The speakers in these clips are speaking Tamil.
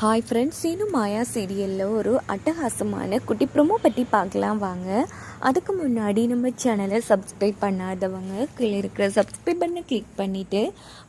ஹாய் ஃப்ரெண்ட்ஸ் சீனு மாயா சீரியலில் ஒரு அட்டகாசமான குட்டி ப்ரொமோ பற்றி பார்க்கலாம். வாங்க. அதுக்கு முன்னாடி நம்ம சேனலை சப்ஸ்கிரைப் பண்ணாதவங்க கீழே இருக்கிற சப்ஸ்கிரைப் பண்ணை கிளிக் பண்ணிவிட்டு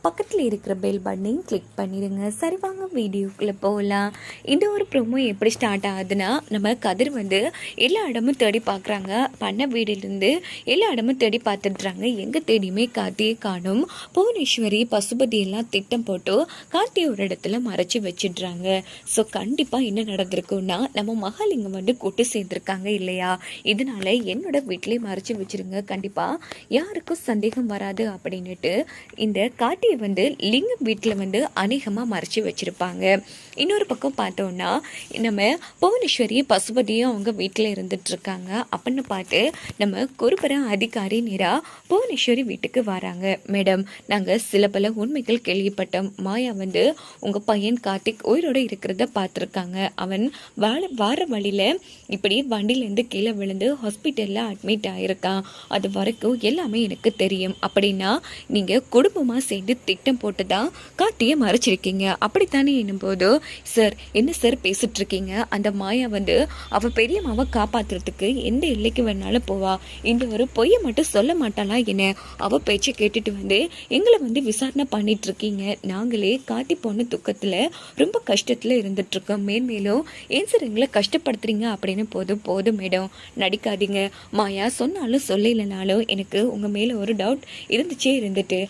பக்கத்தில் இருக்கிற பெல் பட்டனையும் கிளிக் பண்ணிடுங்க சரி வாங்க வீடியோக்குள்ளே போகலாம் இந்த ஒரு ப்ரோமோ எப்படி ஸ்டார்ட் ஆகுதுன்னா நம்ம கதிர் வந்து எல்லா இடமும் தேடி பார்க்குறாங்க பண்ண வீடிலிருந்து எல்லா இடமும் தேடி பார்த்துட்றாங்க எங்கே தேடியுமே கார்த்தியை காணும். புவனேஸ்வரி பசுபதி எல்லாம் திட்டம் போட்டு கார்த்தியை ஒரு இடத்துல மறைச்சி வச்சிடுறாங்க. ஸோ கண்டிப்பாக என்ன நடந்திருக்குன்னா நம்ம மகாலிங்கம் வந்து கூட்டு சேர்ந்துருக்காங்க இல்லையா? இதனால என்னோட வீட்டிலே மறைச்சி வச்சிருங்க. கண்டிப்பாக யாருக்கும் சந்தேகம் வராது அப்படின்னுட்டு இந்த காட்டியை வந்து லிங்கம் வீட்டில் வந்து அநேகமாக மறைச்சி வச்சிருப்பாங்க. இன்னொரு பக்கம் பார்த்தோன்னா நம்ம புவனேஸ்வரி பசுபதியும் அவங்க வீட்டில் இருந்துட்டு இருக்காங்க அப்படின்னு பார்த்து நம்ம குருபர அதிகாரி நேரா புவனேஸ்வரி வீட்டுக்கு வராங்க. மேடம் நாங்கள் சில பல உண்மைகள் கேள்விப்பட்டோம். மாயா வந்து உங்கள் பையன் கார்த்திக் உயிரோடு இருக்கிறத பார்த்துருக்காங்க. அவன் வாழ வார வழியில் இப்படி வண்டியிலேருந்து கீழே விழுந்து ஹாஸ்பிட்டல் ஹாஸ்பிட்டலில் அட்மிட் ஆகிருக்கான் அது வரைக்கும் எல்லாமே எனக்கு தெரியும். அப்படின்னா நீங்கள் குடும்பமாக சேர்ந்து திட்டம் போட்டு தான் கார்த்தியை மறைச்சிருக்கீங்க. அப்படித்தானே என்னும்போது சார் என்ன சார் பேசிட்டுருக்கீங்க? அந்த மாயா வந்து அவள் பெரிய மாவை காப்பாத்துறதுக்கு எந்த எல்லைக்கு வேணாலும் போவா. இந்த ஒரு பொய்யை மட்டும் சொல்ல மாட்டாளா என்ன? அவள் பேச்சை கேட்டுட்டு வந்து எங்களை வந்து விசாரணை பண்ணிகிட்ருக்கீங்க இருக்கீங்க நாங்களே காட்டி போன துக்கத்தில் ரொம்ப கஷ்டத்தில் இருந்துகிட்ருக்கோம் மேன்மேலும் ஏன் சார் எங்களை கஷ்டப்படுத்துறீங்க? அப்படின்னு போதும் போதும் மேடம் நடிக்காதீங்க. மாயா சொன்னாலும் சொல்லலைனாலும் எனக்கு உங்க மேல ஒரு டவுட் இருந்துச்சே இருந்துட்டு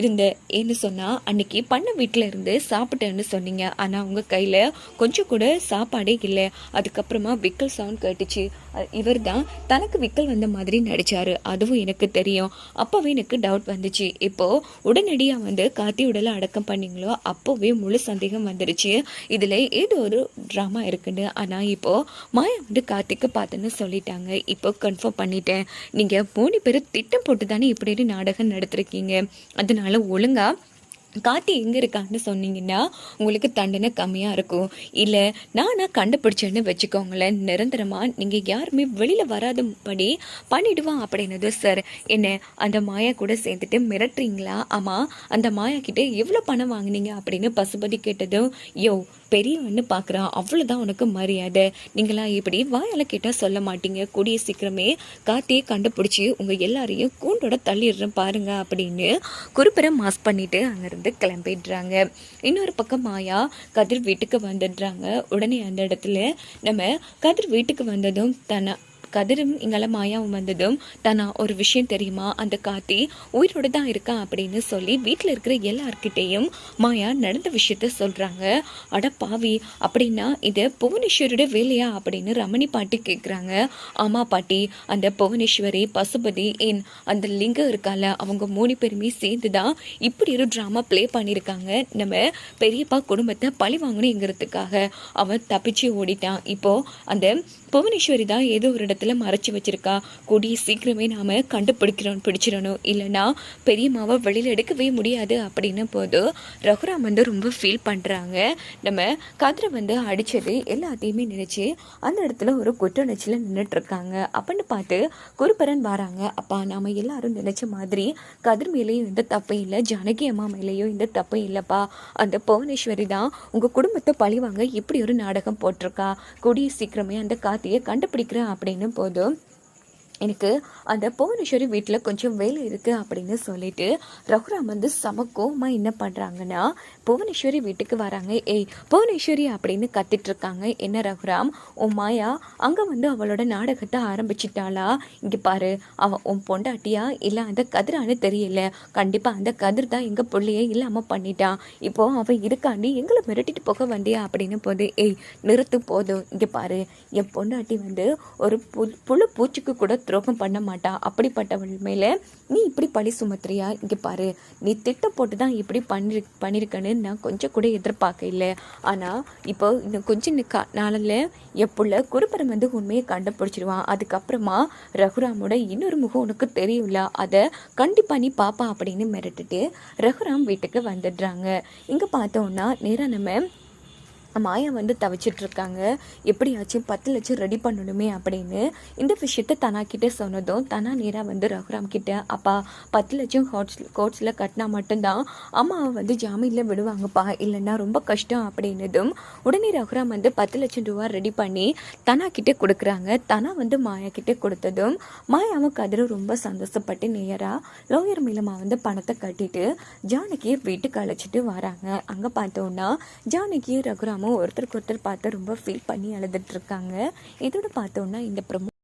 இருந்த. ஏன்னு சொன்னால் அன்னைக்கு பண்ண வீட்டில் இருந்து சாப்பிட்டேன்னு சொன்னீங்க. ஆனால் உங்கள் கையில் கொஞ்சம் கூட சாப்பாடே இல்லை. அதுக்கப்புறமா விக்கல் சவுண்ட் கேட்டுச்சு. இவர் தான் தனக்கு விக்கல் வந்த மாதிரி நடித்தார் அதுவும் எனக்கு தெரியும். அப்போவே எனக்கு டவுட் வந்துச்சு. இப்போது உடனடியாக வந்து காத்தி உடலை அடக்கம் பண்ணீங்களோ அப்போவே முழு சந்தேகம் வந்துருச்சு. இதில் ஏதோ ஒரு ட்ராமா இருக்குன்னு. ஆனால் இப்போது மாயா வந்து கார்த்திக்கு பார்த்துன்னு சொல்லிட்டாங்க. இப்போ கன்ஃபார்ம் பண்ணிட்டேன். நீங்கள் மூணு பேரும் திட்டம் போட்டு தானே இப்படி நாடகம் நடத்திருக்கீங்க. அதனால ஒழுங்கா காத்தி எங்கே இருக்கான்னு சொன்னீங்கன்னா உங்களுக்கு தண்டனை கம்மியாக இருக்கும். இல்லை நானா கண்டுபிடிச்சேன்னு வச்சுக்கோங்களேன் நிரந்தரமாக நீங்கள் யாருமே வெளியில் வராதபடி பண்ணிடுவான் அப்படின்னது சார். என்ன அந்த மாயா கூட சேர்ந்துட்டு மிரட்டுறீங்களா? ஆமாம் அந்த மாயா கிட்டே எவ்வளோ பணம் வாங்குனீங்க அப்படின்னு பசுபதி கேட்டதும் யோ பெரியவன்னு பார்க்குறான் அவ்வளோதான் உனக்கு மரியாதை. நீங்களா இப்படி வாயால் கேட்டால் சொல்ல மாட்டீங்க. கூடிய சீக்கிரமே காத்தியை கண்டுபிடிச்சி உங்கள் எல்லாரையும் கூண்டோட தள்ளிடுறேன் பாருங்க அப்படின்னு குறிப்பிட மாஸ் பண்ணிவிட்டு அங்கேருந்து கிளம்பிடுறாங்க. இன்னொரு பக்கம் மாயா கதிர் வீட்டுக்கு வந்துடுறாங்க. உடனே அந்த இடத்துல நம்ம கதிர் வீட்டுக்கு வந்ததும் தன்னை கதிரும் இங்கால மாயாவும் வந்ததும் தானா ஒரு விஷயம் தெரியுமா? அந்த காத்தி உயிரோடு தான் இருக்கா அப்படின்னு சொல்லி வீட்டில் இருக்கிற எல்லார்கிட்டேயும் மாயா நடந்த விஷயத்த சொல்கிறாங்க அட பாவி அப்படின்னா இது புவனேஸ்வரோட வேலையா? அப்படின்னு ரமணி பாட்டி கேட்குறாங்க ஆமா பாட்டி அந்த புவனேஸ்வரி பசுபதி என் அந்த லிங்கம் இருக்கால அவங்க மூணு பேருமே சேர்ந்து தான் இப்படி ஒரு ட்ராமா ப்ளே பண்ணியிருக்காங்க. நம்ம பெரியப்பா குடும்பத்தை பழி வாங்கணுங்கிறதுக்காக அவன் தப்பிச்சு ஓடிட்டான். இப்போ அந்த புவனேஸ்வரி தான் ஏதோ ஒரு இடத்துல மறைச்சி வச்சிருக்கா. கூடிய சீக்கிரமே நாம கண்டுபிடிக்கிறோம் பிடிச்சிடணும். இல்லைன்னா பெரியம்மாவை வெளியில் எடுக்கவே முடியாது அப்படின்னு போது ரகுராம் வந்து ரொம்ப ஃபீல் பண்ணுறாங்க நம்ம கதிரை வந்து அடித்தது எல்லாத்தையுமே நினச்சி அந்த இடத்துல ஒரு குற்றணச்சில் நின்றுட்டுருக்காங்க அப்படின்னு பார்த்து குருபரன் வராங்க. அப்பா நாம் எல்லாரும் நினச்ச மாதிரி கதிர் மேலேயும் எந்த தப்பும் இல்லை ஜானகி அம்மா மேலேயும் எந்த தப்பும் இல்லைப்பா. அந்த புவனேஸ்வரி தான் உங்கள் குடும்பத்தை பழிவாங்க இப்படி ஒரு நாடகம் போட்டிருக்கா. கூடிய சீக்கிரமே அந்த காத்தியை கண்டுபிடிக்கிறேன் அப்படின்னு போதும். எனக்கு அந்த புவனேஸ்வரி வீட்டில் கொஞ்சம் வேலை இருக்குது அப்படின்னு சொல்லிட்டு ரகுராம் வந்து சமக்கோமா என்ன பண்ணுறாங்கன்னா புவனேஸ்வரி வீட்டுக்கு வராங்க. ஏய் புவனேஸ்வரி அப்படின்னு கத்திட்ருக்காங்க என்ன ரகுராம் உன் மாயா அங்கே வந்து அவளோட நாடகத்தை ஆரம்பிச்சிட்டாளா? இங்கே பாரு அவன் உன் பொண்டாட்டியா? இல்லை அந்த கதிரான்னு தெரியல. கண்டிப்பாக அந்த கதிர் தான் எங்கள் பிள்ளையே இல்லாமல் பண்ணிட்டான் இப்போ அவன் இருக்காண்டி எங்களை மிரட்டிட்டு போக வந்தியா? அப்படின்னு போது ஏய் நிறுத்து போதும். இங்கே பாரு என் பொண்டாட்டி வந்து ஒரு பு புழு பூச்சிக்கு கூட துரோகம் பண்ண மாட்டா. அப்படிப்பட்டவள் மேலே நீ இப்படி பழி சுமத்துறியா? இங்கே பாரு நீ திட்டம் போட்டு தான் இப்படி பண்ணி பண்ணியிருக்கன்னு நான் கொஞ்சம் கூட எதிர்பார்க்க இல்லை ஆனால் இப்போ இன்னும் கொஞ்சம் கா நாளில் எப்புள்ள குருபரம் வந்து உண்மையை கண்டுபிடிச்சிருவான். அதுக்கப்புறமா ரகுராமோட இன்னொரு முகம் உனக்கு தெரியும்ல. அதை கண்டிப்பாக நீ பாப்பா அப்படின்னு மிரட்டுட்டு ரகுராம் வீட்டுக்கு வந்துடுறாங்க. இங்கே பார்த்தோன்னா நேராக நம்ம மாயா வந்து தவிச்சிட்டு இருக்காங்க எப்படியாச்சும் பத்து லட்சம் ரெடி பண்ணணுமே அப்படின்னு. இந்த விஷயத்த தனா கிட்ட சொன்னதும் தனா நேராக வந்து ரகுராம் கிட்ட அப்பா பத்து லட்சம் கோட்ஸ் கோட்ஸில் கட்டினா மட்டும்தான் அம்மாவை வந்து ஜாமீனில் விடுவாங்கப்பா. இல்லைன்னா ரொம்ப கஷ்டம் அப்படின்னதும் உடனே ரகுராம் வந்து பத்து லட்சம் ரூபா ரெடி பண்ணி தனா கிட்டே கொடுக்குறாங்க. தனா வந்து மாயா கிட்டே கொடுத்ததும் மாயாவும் கதிரும் ரொம்ப சந்தோஷப்பட்டு நேராக லோயர் மூலமாக வந்து பணத்தை கட்டிட்டு ஜானகியை வீட்டுக்கு அழைச்சிட்டு வராங்க. அங்கே பார்த்தோன்னா ஜானகியும் ரகுராமும் ஒருத்தருக்கு ஒருத்தர் பார்த்து ரொம்ப ஃபீல் பண்ணி அழுதுட்ருக்காங்க இதோட பார்த்தோன்னா இந்த ப்ரமோ